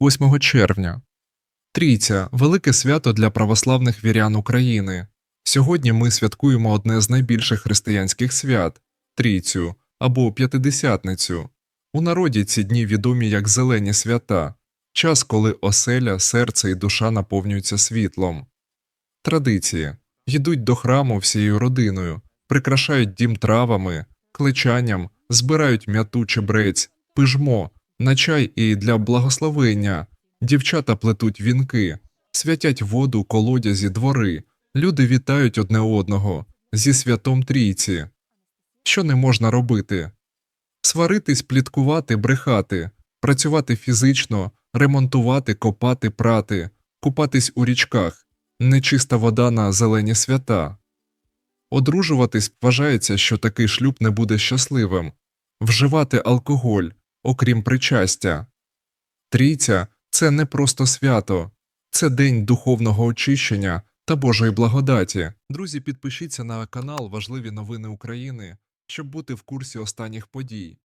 8 червня. Трійця велике свято для православних вірян України. Сьогодні ми святкуємо одне з найбільших християнських свят Трійцю або П'ятидесятницю. У народі ці дні відомі як зелені свята, час, коли оселя, серце і душа наповнюються світлом. Традиції йдуть до храму всією родиною, прикрашають дім травами, кличанням, збирають м'яту чебрець, пижмо, на чай і для благословення. Дівчата плетуть вінки, святять воду, колодязі, двори, люди вітають одне одного зі святом трійці. Що не можна робити? Сваритись, пліткувати, брехати, працювати фізично, ремонтувати, копати, прати, купатись у річках, нечиста вода на зелені свята. Одружуватись вважається, що такий шлюб не буде щасливим, вживати алкоголь, окрім причастя. Трійця це не просто свято, це день духовного очищення та Божої благодаті. Друзі, підпишіться на канал Важливі новини України, щоб бути в курсі останніх подій.